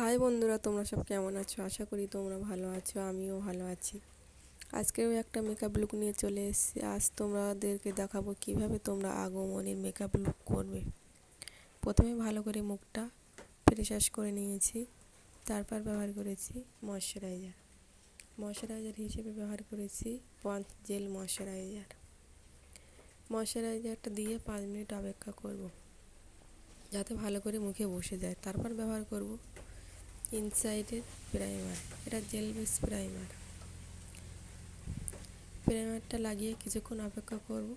High বন্ধুরা, তোমরা সব কেমন আছো? আশা করি তোমরা ভালো আছো, আমিও ভালো আছি। আজকেও একটা মেকআপ লুক নিয়ে চলে এসেছি। আজ তোমাদেরকে দেখাবো কীভাবে তোমরা আগমনের মেকআপ লুক করবে। প্রথমে ভালো করে মুখটা ফ্রেশ করে নিয়েছি, তারপর ব্যবহার করেছি ময়শ্চারাইজার ময়শ্চারাইজার হিসেবে ব্যবহার করেছি পঞ্চ জেল ময়শ্চারাইজার ময়শ্চারাইজারটা দিয়ে পাঁচ মিনিট অপেক্ষা করব, যাতে ভালো করে মুখে বসে যায়। তারপর ব্যবহার করব ইনসাইডের প্রাইমার এটা জেল বেস প্রাইমার প্রাইমারটা লাগিয়ে কিছুক্ষণ অপেক্ষা করব,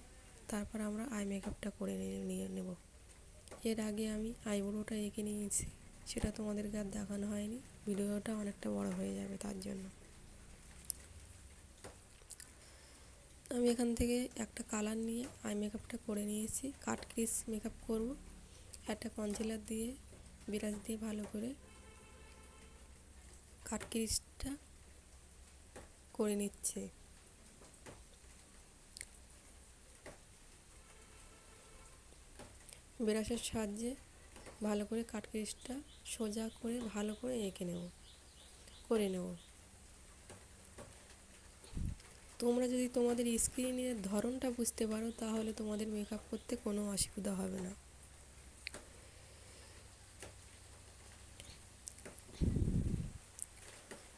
তারপর আমরা আই মেকআপটা করে নিয়ে নেব। এর আগে আমি আইব্রোটা এঁকে নিয়েছি, সেটা তোমাদেরকে আর দেখানো হয়নি। ভিডিওটা অনেকটা বড় হয়ে যাবে তার জন্য। আমি এখান থেকে একটা কালার নিয়ে আই মেকআপটা করে নিয়েছি। কাট ক্রিস মেকআপ করব। একটা কনসিলার দিয়ে বিরাজ দিয়ে ভালো করে কাটকিরিসটা করে নিচ্ছে। ব্রাশের সাহায্যে ভালো করে কাটকিরিসটা সোজা করে ভালো করে এঁকে নেব, করে নেব। তোমরা যদি তোমাদের স্ক্রিনের ধরনটা বুঝতে পারো, তাহলে তোমাদের মেকআপ করতে কোনো অসুবিধা হবে না।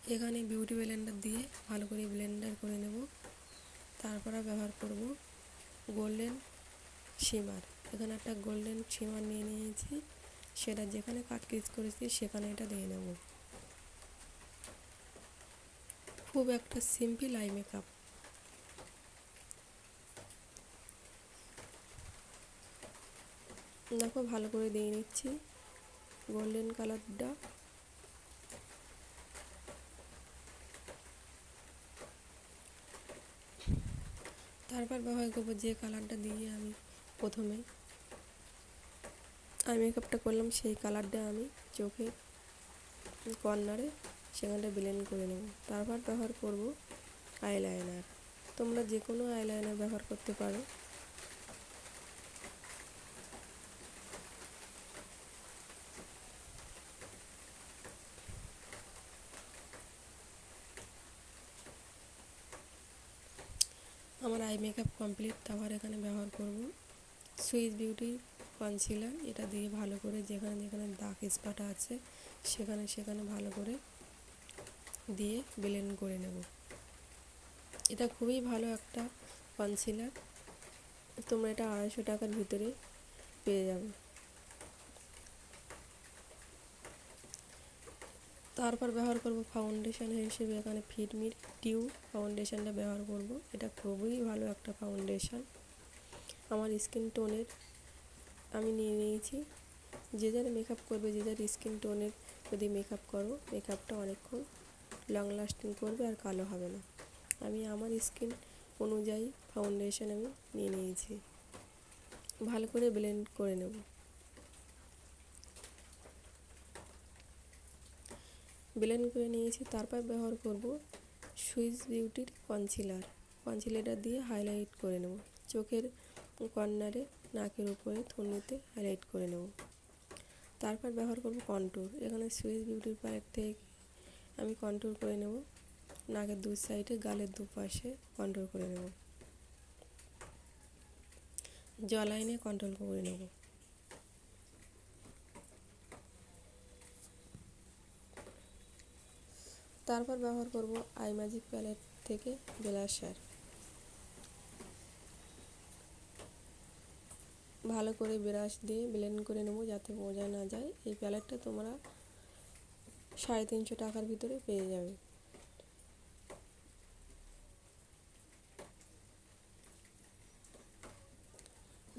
এখানে বিউটি ব্লেন্ডার দিয়ে ভালো করে ব্লেন্ডার করে নেব। তারপরে ব্যবহার করব গোল্ডেন শিমার এখানে একটা গোল্ডেন শিমার নিয়ে নিয়েছি। সেটা যেখানে কাট ক্রিজ করেছি সেখানে এটা দিয়ে নেব। খুব একটা সিম্পল আই মেকআপ দেখো ভালো করে দিয়ে নিচ্ছি। গোল্ডেন কালারটা তারপর ব্যবহার করব যে কালারটা দিয়ে আমি প্রথমে আই মেকআপটা করলাম, সেই কালারটা আমি চোখে কর্নারে সেখানটা ব্লেন্ড করে নেব। তারপর ব্যবহার করব আইলাইনার তোমরা যে কোনো আইলাইনার ব্যবহার করতে পারো। আই মেকআপ কমপ্লিট তারপর এখানে ব্যবহার করব সুইস বিউটি কনসিলার এটা দিয়ে ভালো করে যেখানে যেখানে দাগ স্পাটা আছে, সেখানে সেখানে ভালো করে দিয়ে ব্লেন্ড করে নেব। এটা খুবই ভালো একটা কনসিলার তোমরা এটা আড়াইশো টাকার ভিতরে পেয়ে যাবে। তারপর ব্যবহার করব ফাউন্ডেশন হিসেবে এখানে ফিটমির টিউ ফাউন্ডেশনটা ব্যবহার করব। এটা খুবই ভালো একটা ফাউন্ডেশন আমার স্কিন টোনের আমি নিয়ে নিয়েছি। যে যার মেকআপ করবে, যে যার স্কিন টোনের যদি মেকআপ করো মেকআপটা অনেকক্ষণ লং লাস্টিং করবে আর কালো হবে না। আমি আমার স্কিন অনুযায়ী ফাউন্ডেশন আমি নিয়ে নিয়েছি। ভালো করে ব্লেন্ড করে নেব। ব্লেন্ড করে নিয়েছি, তারপর ব্যবহার করব সুইস বিউটির কনসিলার কনসিলারটা দিয়ে হাইলাইট করে নেব। চোখের কর্নারে নাকের উপরে থুনিতে হাইলাইট করে নেব। তারপর ব্যবহার করব কন্ট্রোর এখানে সুইস বিউটির প্যালেট থেকে আমি কন্ট্রোল করে নেব। নাকের দু সাইডে গালের দুপাশে কন্ট্রোল করে নেব। জলাইনে কন্ট্রোল করে নেব। তারপর ব্যবহার করব আই ম্যাজিক প্যালেট থেকে ব্লাশার ভালো করে ব্রাশ দিয়ে ব্লেন্ড করে নেব যাতে বোঝা না যায়। এই প্যালেটটা তোমরা সাড়ে তিনশো টাকার ভিতরে পেয়ে যাবে।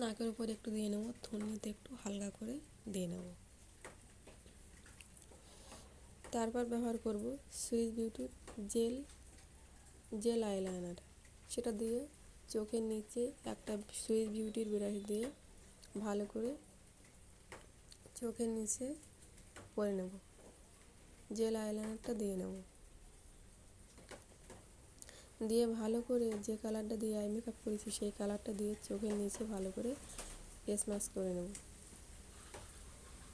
নাকের উপর একটু দিয়ে নেব, থুনিতে একটু হালকা করে দিয়ে নেব। তারপর ব্যবহার করব সুইস বিউটির জেল জেল আইলাইনার। সেটা দিয়ে চোখের নিচে একটা সুইস বিউটির ব্রাশ দিয়ে ভালো করে চোখের নিচে করে নেব। জেল আইলাইনারটা দিয়ে নেব। দিয়ে ভালো করে যে কালারটা দিয়ে আই মেকআপ করেছি, সেই কালারটা দিয়ে চোখের নিচে ভালো করে স্মাস করে নেব।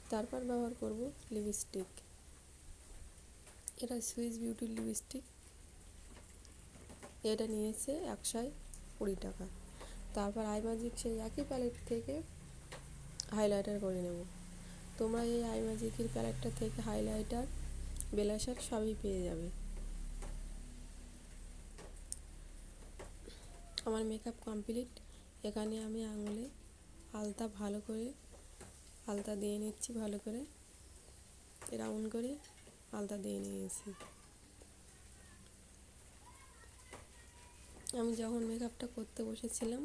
তারপর ব্যবহার করব লিপস্টিক এটা সুইস বিউটি লিপস্টিক। এটা নিয়েছে একশো কুড়ি টাকা। তারপর আই ম্যাজিক সেই একই প্যালেট থেকে হাইলাইটার করে নেব। তোমরা এই আই ম্যাজিকের প্যালেটটা থেকে হাইলাইটার বেলাসার সবই পেয়ে যাবে। আমার মেকআপ কমপ্লিট এখানে আমি আঙুলে আলতা ভালো করে, আলতা দিয়ে নিচ্ছি ভালো করে। রাউন্ড করে আলতা দিয়ে নিয়েছি। আমি যখন মেকআপটা করতে বসেছিলাম,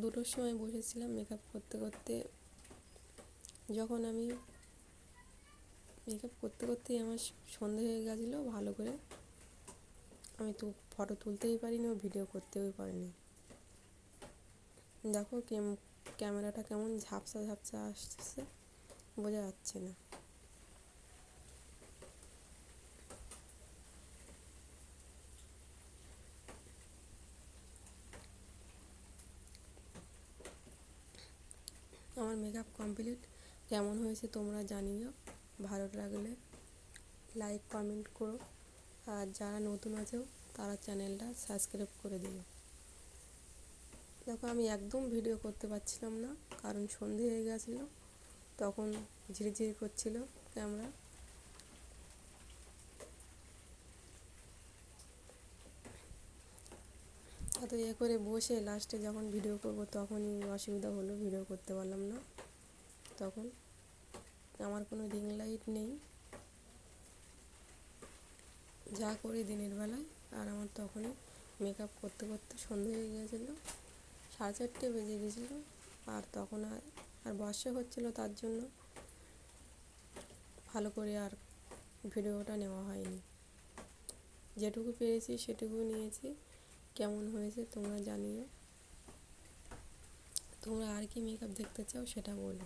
দুটোর সময় বসেছিলাম মেকআপ করতে করতে, যখন আমি মেকআপ করতে করতেই আমার সন্ধে হয়ে গেছিল ভালো করে, আমি তো ফটো তুলতেই পারিনি ও ভিডিও করতেও পারিনি। দেখো ক্যামেরাটা কেমন ঝাপসা ঝাপসা আসছে, বোঝা যাচ্ছে না। আমার মেকআপ কমপ্লিট কেমন হয়েছে তোমরা জানিও। ভালো লাগলে লাইক কমেন্ট করো। আর যারা নতুন আছেও তারা চ্যানেলটা সাবস্ক্রাইব করে দিও। দেখো, আমি একদম ভিডিও করতে পারছিলাম না, কারণ সন্ধে হয়ে গেছিল। তখন ঝিরিঝিরি করছিল ক্যামেরা এত ইয়ে করে বসে লাস্টে যখন ভিডিও করব তখনই অসুবিধা হলো ভিডিও করতে পারলাম না। তখন আমার কোনো রিং লাইট নেই। যা করি দিনের বেলায়, আর আমার তখনই মেকআপ করতে করতে সন্ধে হয়ে গিয়েছিল। সাড়ে চারটে বেজে গেছিল আর তখন আর আর বর্ষা হচ্ছিল তার জন্য ভালো করে আর ভিডিওটা নেওয়া হয়নি। যেটুকু পেরেছি সেটুকু নিয়েছি। কেমন হয়েছে তোমরা জানিও তোমরা আর কি মেকআপ দেখতে চাও সেটা বলো